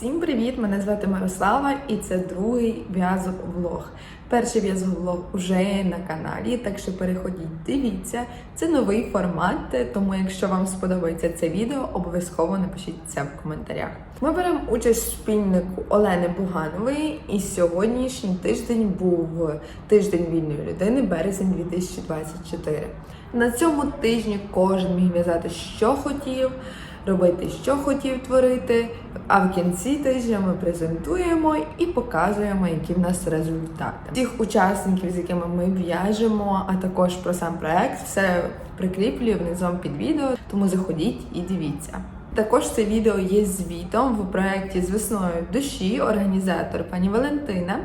Всім привіт! Мене звати Мирослава і це другий в'язок влог. Перший в'язок влог уже на каналі, так що переходіть, дивіться. Це новий формат, тому якщо вам сподобається це відео, обов'язково напишіть це в коментарях. Ми беремо участь спільнику Олени Буганової, і сьогоднішній тиждень був тиждень вільної людини, березень 2024. На цьому тижні кожен міг в'язати, що хотів робити, що хотів творити. А в кінці тижня ми презентуємо і показуємо, які в нас результати. Всіх учасників, з якими ми в'яжемо, а також про сам проект, все прикріплюю внизу під відео, тому заходіть і дивіться. Також це відео є звітом в проєкті з весною душі, організатор пані Валентина.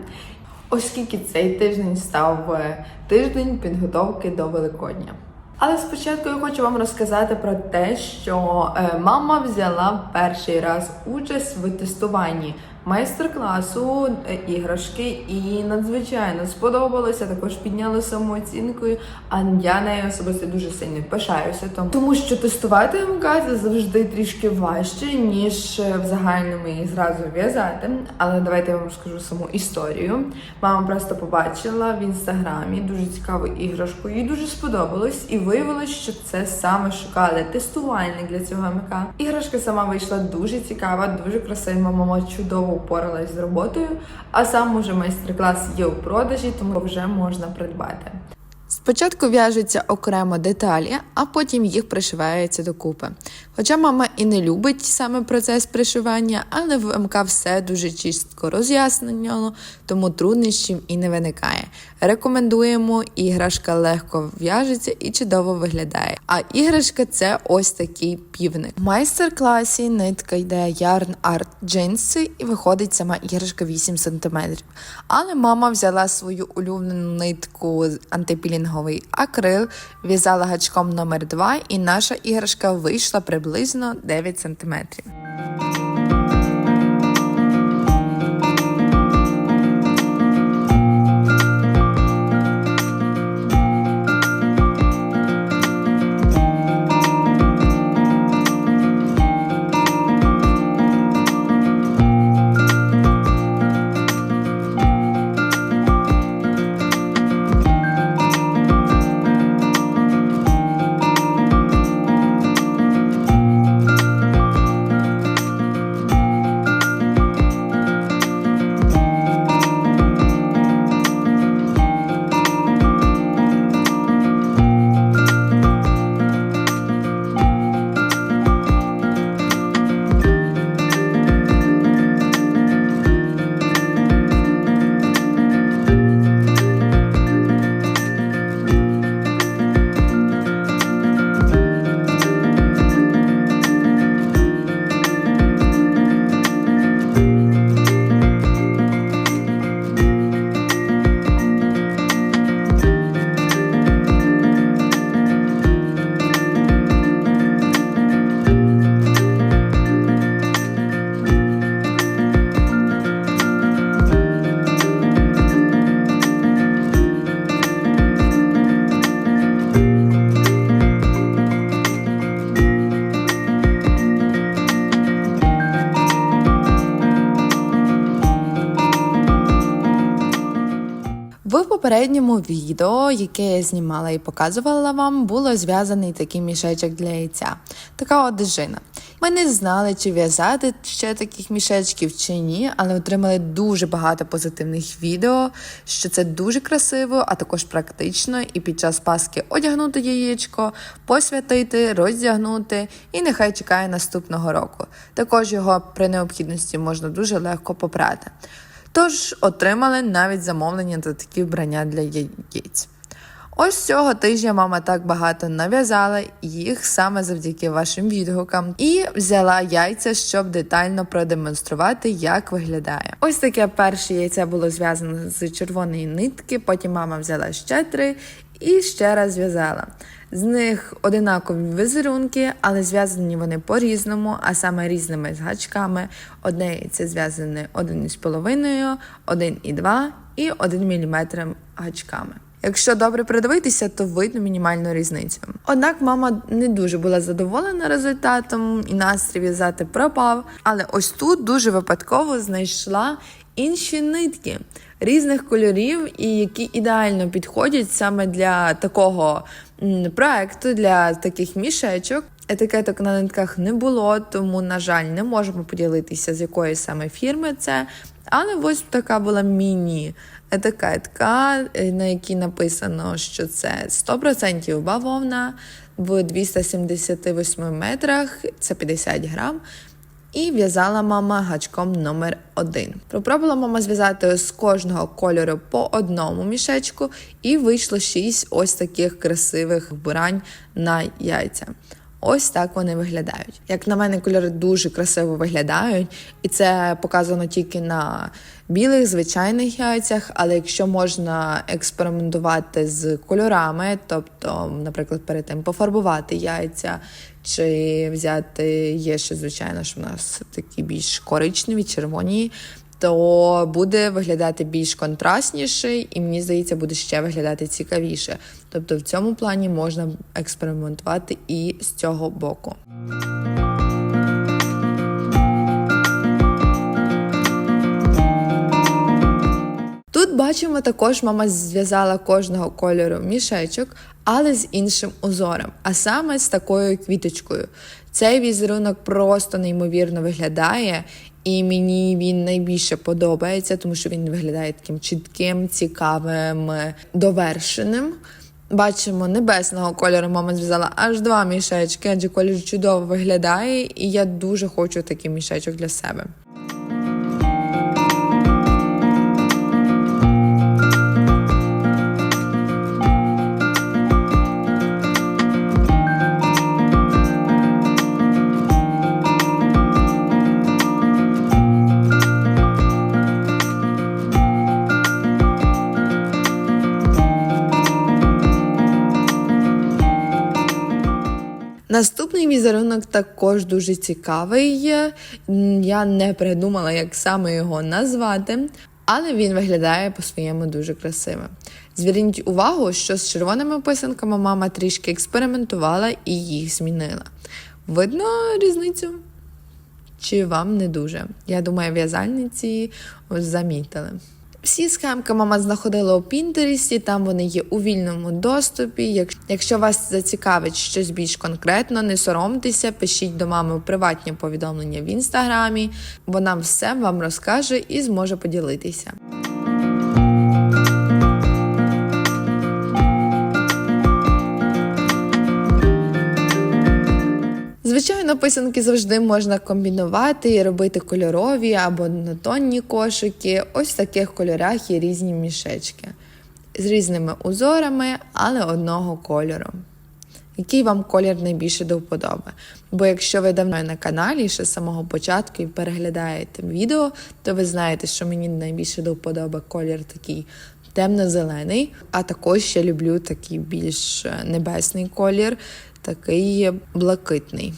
Оскільки цей тиждень став е, тиждень підготовки до Великодня. Але спочатку я хочу вам розказати про те, що е, мама взяла перший раз участь в тестуванні майстер-класу е, іграшки, і надзвичайно сподобалося. Також підняли самооцінкою. А я нею особисто дуже сильно пишаюся. Тому, тому що тестувати МК завжди трішки важче, ніж е, в загальному її зразу в'язати. Але давайте я вам розкажу саму історію. Мама просто побачила в інстаграмі дуже цікаву іграшку, їй дуже сподобалось, і виявилось, що це саме шукали тестувальник для цього МК. Іграшка сама вийшла дуже цікава, дуже красива. Мама чудово впоралась з роботою. А сам уже майстер-клас є у продажі, тому вже можна придбати. Спочатку в'яжуться окремо деталі, а потім їх пришиваються докупи. Хоча мама і не любить саме процес пришивання, але в МК все дуже чітко роз'яснено, тому труднощів і не виникає. Рекомендуємо, іграшка легко в'яжеться і чудово виглядає. А іграшка це ось такий півник. В майстер-класі нитка йде Yarn Art джинси і виходить сама іграшка 8 см. Але мама взяла свою улюблену нитку антипілінговий акрил, в'язала гачком номер 2 і наша іграшка вийшла приблизно 9 см. Попередньому відео, яке я знімала і показувала вам, було зв'язаний такий мішечок для яйця. Така одежина. Ми не знали, чи в'язати ще таких мішечків чи ні, але отримали дуже багато позитивних відео, що це дуже красиво, а також практично. І під час паски одягнути яєчко, посвятити, роздягнути, і нехай чекає наступного року. Також його при необхідності можна дуже легко попрати. Тож отримали навіть замовлення та такі вбрання для яєць. Ось цього тижня мама так багато нав'язала їх саме завдяки вашим відгукам, і взяла яйця, щоб детально продемонструвати, як виглядає. Ось таке перше яйце було зв'язане з червоної нитки. Потім мама взяла ще три і ще раз зв'язала. З них одинакові візерунки, але зв'язані вони по-різному, а саме різними гачками. Одне яйце зв'язане 1,5, 1,2 і 1 мм гачками. Якщо добре придивитися, то видно мінімальну різницю. Однак мама не дуже була задоволена результатом, і настрій в'язати пропав. Але ось тут дуже випадково знайшла інші нитки різних кольорів, і які ідеально підходять саме для такого проекту, для таких мішечок. Етикеток на нитках не було, тому, на жаль, не можемо поділитися, з якої саме фірми це. Але ось така була міні-етикетка, е, на якій написано, що це 100% бавовна в 278 метрах, це 50 грам. І в'язала мама гачком номер 1 Попробувала мама зв'язати з кожного кольору по одному мішечку, і вийшло шість ось таких красивих вбирань на яйця. Ось так вони виглядають. Як на мене, кольори дуже красиво виглядають, і це показано тільки на білих звичайних яйцях. Але якщо можна експериментувати з кольорами, тобто, наприклад, перед тим пофарбувати яйця, чи взяти є ще, звичайно, що в нас такі більш коричневі, червоні. То буде виглядати більш контрастніше, і мені здається, буде ще виглядати цікавіше. Тобто в цьому плані можна експериментувати і з цього боку. Тут бачимо також, мама зв'язала кожного кольору мішечок, але з іншим узором, а саме з такою квіточкою. Цей візерунок просто неймовірно виглядає, і мені він найбільше подобається, тому що він виглядає таким чітким, цікавим, довершеним. Бачимо, небесного кольору мама зв'язала аж два мішечки, адже колір чудово виглядає, і я дуже хочу такий мішечок для себе. Наступний візерунок також дуже цікавий. Я не придумала, як саме його назвати, але він виглядає по-своєму дуже красиво. Зверніть увагу, що з червоними писанками мама трішки експериментувала і їх змінила. Видно різницю? Чи вам не дуже? Я думаю, в'язальниці замітили. Всі схемки мама знаходила у Пінтересті, там вони є у вільному доступі. Якщо вас зацікавить щось більш конкретно, не соромтеся, пишіть до мами у приватні повідомлення в інстаграмі, вона все вам розкаже і зможе поділитися. Звичайно, писанки завжди можна комбінувати і робити кольорові або однотонні кошики. Ось в таких кольорах є різні мішечки з різними узорами, але одного кольору. Який вам колір найбільше до вподоби? Бо якщо ви давно на каналі ще з самого початку і переглядаєте відео, то ви знаєте, що мені найбільше до вподоби колір такий темно-зелений, а також ще люблю такий більш небесний колір, такий блакитний.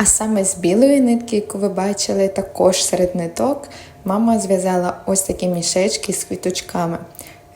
А саме з білої нитки, яку ви бачили, також серед ниток мама зв'язала ось такі мішечки з квіточками.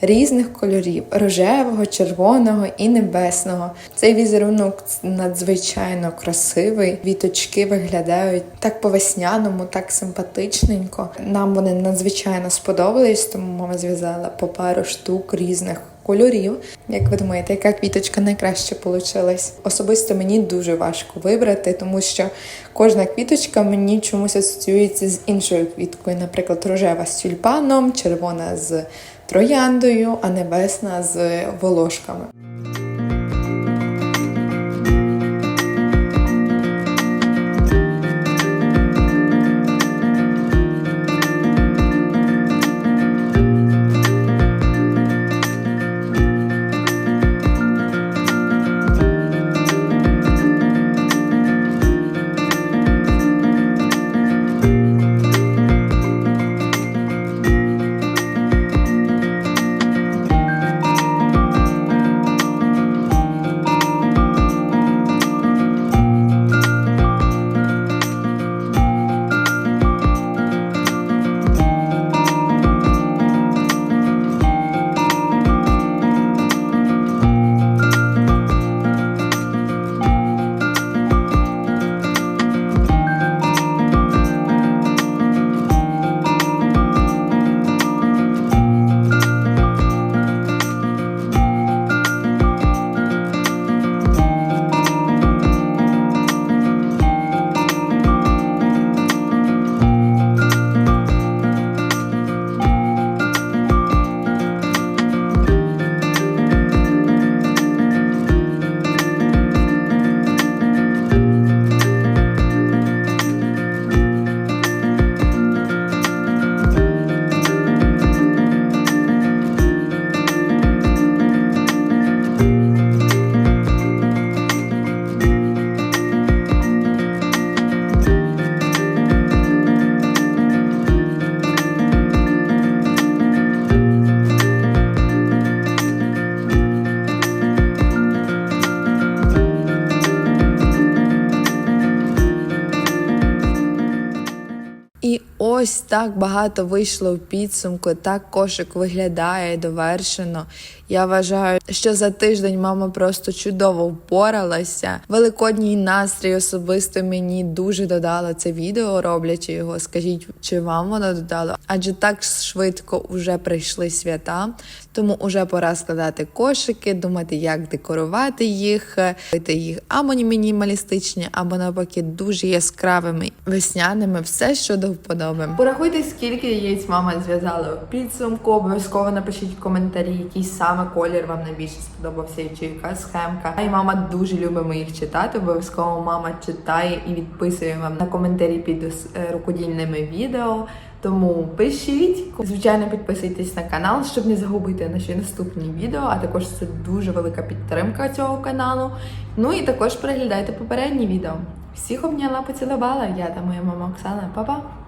різних кольорів: рожевого, червоного і небесного. Цей візерунок надзвичайно красивий. Віточки виглядають так по-весняному, так симпатичненько. Нам вони надзвичайно сподобались, тому мама зв'язала по пару штук різних. Кольорів, як ви думаєте, яка квіточка найкраще получилась? Особисто мені дуже важко вибрати, тому що кожна квіточка мені чомусь асоціюється з іншою квіткою. Наприклад, рожева з тюльпаном, червона з трояндою, а небесна з волошками. І ось так багато вийшло в підсумку. Так кошик виглядає довершено. Я вважаю, що за тиждень мама просто чудово впоралася. Великодній настрій особисто мені дуже додало це відео, роблячи його. Скажіть, чи вам воно додало? Адже так швидко вже прийшли свята, тому вже пора складати кошики, думати, як декорувати їх, робити їх або мінімалістичні, або навпаки дуже яскравими весняними. Все, що до вподоби. Порахуйте, скільки яєць мама зв'язала в підсумку. Обов'язково напишіть в коментарі, який саме колір вам найбільше сподобався, чи яка схемка. А й мама дуже любить їх читати. Обов'язково мама читає і відписує вам на коментарі під е, рукодільними відео. Тому пишіть, звичайно, підписуйтесь на канал, щоб не загубити наші наступні відео. А також це дуже велика підтримка цього каналу. Ну і також переглядайте попередні відео. Всіх обняла, поцілувала. Я та моя мама Оксана. Па-па!